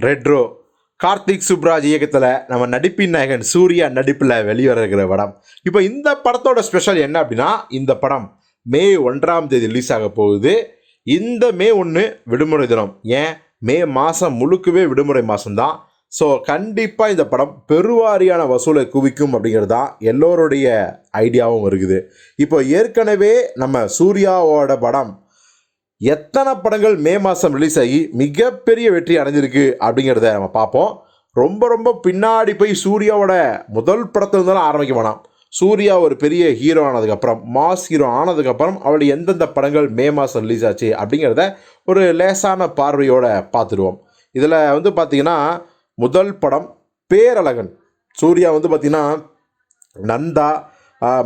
Retro. Karthik Subraj இயக்கத்தில் நம்ம நடிப்பின் நாயகன் சூர்யா நடிப்பில் வெளிவர இருக்கிற படம். இப்போ இந்த படத்தோட ஸ்பெஷல் என்ன அப்படின்னா இந்த படம் மே ஒன்றாம் தேதி ரிலீஸ் ஆக போகுது. இந்த மே ஒன்று விடுமுறை தினம். ஏன்? மே மாதம் முழுக்கவே விடுமுறை மாதம்தான் ஸோ கண்டிப்பாக இந்த படம் பெருவாரியான வசூலை குவிக்கும் அப்படிங்கிறது தான் எல்லோருடைய ஐடியாவும் இருக்குது. இப்போ ஏற்கனவே நம்ம சூர்யாவோட படம் எத்தனை படங்கள் மே மாதம் ரிலீஸ் ஆகி மிகப்பெரிய வெற்றி அடைஞ்சிருக்கு அப்படிங்கிறத நம்ம பார்ப்போம். ரொம்ப ரொம்ப பின்னாடி போய் சூர்யாவோட முதல் படத்தை இருந்தாலும் ஆரம்பிக்க வேணாம். சூர்யா ஒரு பெரிய ஹீரோ ஆனதுக்கப்புறம் மாஸ் ஹீரோ ஆனதுக்கப்புறம் அவள் எந்தெந்த படங்கள் மே மாதம் ரிலீஸ் ஆச்சு அப்படிங்கிறத ஒரு லேசான பார்வையோட பார்த்துடுவோம். இதில் வந்து பார்த்திங்கன்னா முதல் படம் பேரழகன். சூர்யா வந்து பார்த்திங்கன்னா நந்தா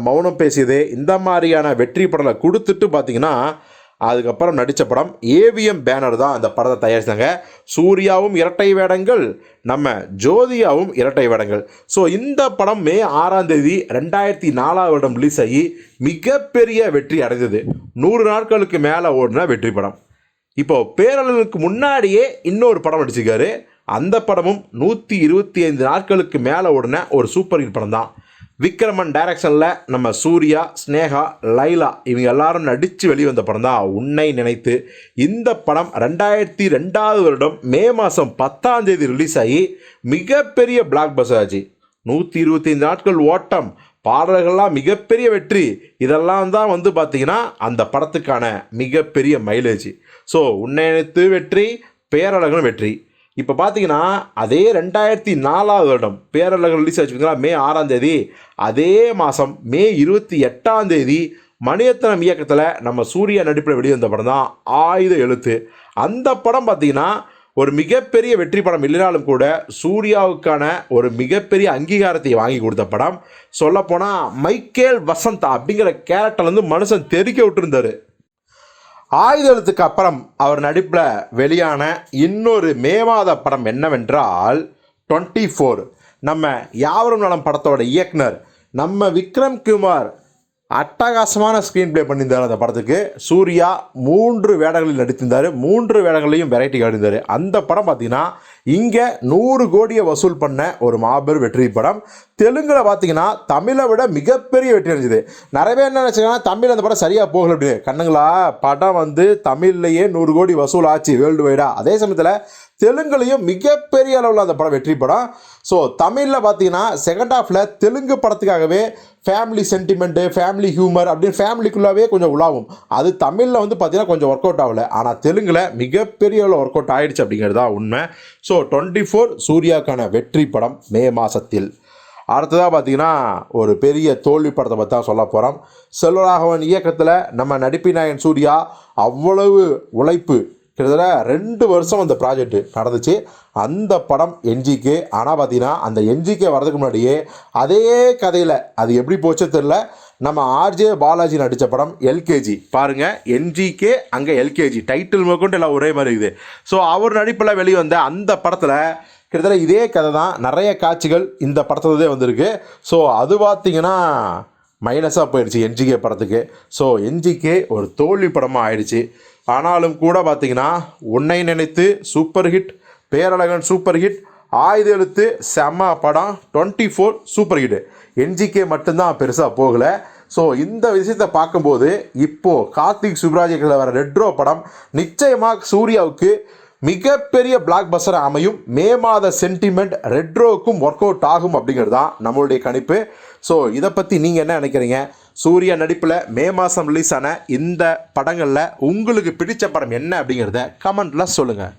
மௌனம் பேசியதே இந்த மாதிரியான வெற்றி படங்களை கொடுத்துட்டு பார்த்தீங்கன்னா அதுக்கப்புறம் நடித்த படம் ஏவிஎம் பேனர் தான் அந்த படத்தை தயாரித்தாங்க சூர்யாவும் இரட்டை வேடங்கள் நம்ம ஜோதியாவும் இரட்டை வேடங்கள். ஸோ இந்த படம் மே ஆறாம் தேதி ரெண்டாயிரத்தி நாலாம் வருடம் ரிலீஸ் ஆகி மிகப்பெரிய வெற்றி அடைந்தது. நூறு நாட்களுக்கு மேலே ஓடின வெற்றி படம். இப்போ பேரளவுக்கு முன்னாடியே இன்னொரு படம் நடிச்சிருக்காரு. அந்த படமும் நூற்றி இருபத்தி ஐந்து நாட்களுக்கு மேலே ஓடின ஒரு சூப்பர் ஹிட் படம் தான் விக்ரமன் டைரக்ஷனில் நம்ம சூர்யா ஸ்னேகா லைலா இவங்க எல்லாரும் நடித்து வெளிவந்த படம் தான் உன்னை நினைத்து இந்த படம் ரெண்டாயிரத்தி ரெண்டாவது வருடம் மே மாதம் பத்தாம் தேதி ரிலீஸ் ஆகி மிகப்பெரிய பிளாக் பஸ் ஆச்சு. நூற்றி இருபத்தைந்து நாட்கள் ஓட்டம் பாடல்கள்லாம் மிகப்பெரிய வெற்றி. இதெல்லாம் தான் வந்து பார்த்திங்கன்னா அந்த படத்துக்கான மிகப்பெரிய மைலேஜ் ஸோ உன்னை நினைத்து வெற்றி பேரழகன் வெற்றி. இப்போ பார்த்தீங்கன்னா அதே ரெண்டாயிரத்தி நாலாவது வருடம் பேரழகன் ரிலீஸ் ஆச்சுங்களா மே ஆறாம் தேதி. அதே மாதம் மே இருபத்தி எட்டாம் தேதி மணியத்தனம் இயக்கத்தில் நம்ம சூர்யா நடிப்பில் வெளிவந்த படம் தான் ஆயுத எழுத்து. அந்த படம் பார்த்தீங்கன்னா ஒரு மிகப்பெரிய வெற்றி படம் இல்லைனாலும் கூட சூர்யாவுக்கான ஒரு மிகப்பெரிய அங்கீகாரத்தை வாங்கி கொடுத்த படம். சொல்லப்போனால் மைக்கேல் வசந்தா அப்படிங்கிற கேரக்டர்லேருந்து மனுஷன் தெறிக்க விட்டுருந்தாரு. ஆயுதத்துக்கு அப்புறம் அவர் நடிப்பில் வெளியான இன்னொரு மே மாத படம் என்னவென்றால் டுவெண்ட்டி ஃபோர். நம்ம யாவரும் நலம் படத்தோட இயக்குனர் நம்ம விக்ரம் குமார் அட்டகாசமான ஸ்க்ரீன் ப்ளே பண்ணியிருந்தார் அந்த படத்துக்கு. சூர்யா மூன்று வேடங்களில் நடித்திருந்தார். மூன்று வேடங்களையும் வெரைட்டி காட்டியிருந்தார். அந்த படம் பார்த்தீங்கன்னா இங்கே நூறு கோடியை வசூல் பண்ண ஒரு மாபெரும் வெற்றி படம். தெலுங்கில் பார்த்தீங்கன்னா தமிழை விட மிகப்பெரிய வெற்றி அடைஞ்சது. நிறைய பேர் என்ன நினச்சிங்கன்னா தமிழ் அந்த படம் சரியாக போகல அப்படின்னு. கண்ணுங்களா படம் வந்து தமிழ்லையே நூறு கோடி வசூல் ஆச்சு வேர்ல்டு வைடாக அதே சமயத்தில் தெலுங்குலையும் மிகப்பெரிய அளவில் அந்த படம் வெற்றி படம். ஸோ தமிழில் பார்த்தீங்கன்னா செகண்ட் ஹாஃபில் தெலுங்கு படத்துக்காகவே ஃபேமிலி சென்டிமெண்ட்டு ஃபேமிலி ஹியூமர் அப்படின்னு ஃபேமிலிக்குள்ளாவே கொஞ்சம் உலாவும். அது தமிழில் வந்து பார்த்தீங்கன்னா கொஞ்சம் ஒர்க் அவுட் ஆகலை. ஆனால் தெலுங்கில் மிகப்பெரிய அளவில் ஒர்க் அவுட் ஆகிடுச்சு அப்படிங்கிறது தான் உண்மை. ஸோ டுவெண்ட்டி ஃபோர் சூர்யாக்கான வெற்றி படம் மே மாதத்தில் அடுத்ததாக பார்த்தீங்கன்னா ஒரு பெரிய தோல்வி படத்தை பற்றி தான் சொல்ல போகிறோம் செல்வராகவன் இயக்கத்தில் நம்ம நடிப்பிநாயகன் சூர்யா அவ்வளவு உழைப்பு. கிட்டத்தட்ட ரெண்டு வருஷம் அந்த ப்ராஜெக்ட் நடந்துச்சு. அந்த படம் என்ஜிகே ஆனால் பார்த்தீங்கன்னா அந்த என்ஜிகே வரதுக்கு முன்னாடியே அதே கதையில் அது எப்படி போச்சோ தெரில நம்ம ஆர்ஜே பாலாஜி நடித்த படம் எல்கேஜி பாருங்கள் என்ஜிகே அங்கே எல்கேஜி டைட்டில் முதற்கொண்டு எல்லாம் ஒரே மாதிரி இருக்குது. ஸோ அவர் நடிப்பில் வெளிவந்த அந்த படத்தில் கிட்டத்தட்ட இதே கதை தான். நிறைய காட்சிகள் இந்த படத்துலதே வந்திருக்கு. ஸோ அது பார்த்தீங்கன்னா மைனஸாக போயிடுச்சு என்ஜிகே படத்துக்கு. ஸோ என்ஜிகே ஒரு தோல்வி படமாக ஆயிடுச்சு. ஆனாலும் கூட பார்த்திங்கன்னா உன்னை நினைத்து super hit Perazhagan super hit Aaytha Ezhuthu செம்ம படம் twenty four super hit NGK மட்டும்தான் பெருசாக போகலை. ஸோ இந்த விஷயத்தை பார்க்கும்போது இப்போது கார்த்திக் சுப்ராஜ் வர ரெட்ரோ படம் நிச்சயமாக சூர்யாவுக்கு மிகப்பெரிய பிளாக் பஸ்டர் அமையும். மே மாத சென்டிமெண்ட் ரெட்ரோவுக்கும் ஒர்க் அவுட் ஆகும் அப்படிங்கிறது தான் நம்மளுடைய கணிப்பு. ஸோ இதை பற்றி நீங்கள் என்ன நினைக்கிறீங்க? சூர்யா நடிப்பில் மே மாதம் ரிலீஸ் ஆன இந்த படங்களில் உங்களுக்கு பிடித்த படம் என்ன அப்படிங்கிறத கமெண்ட்டில் சொல்லுங்கள்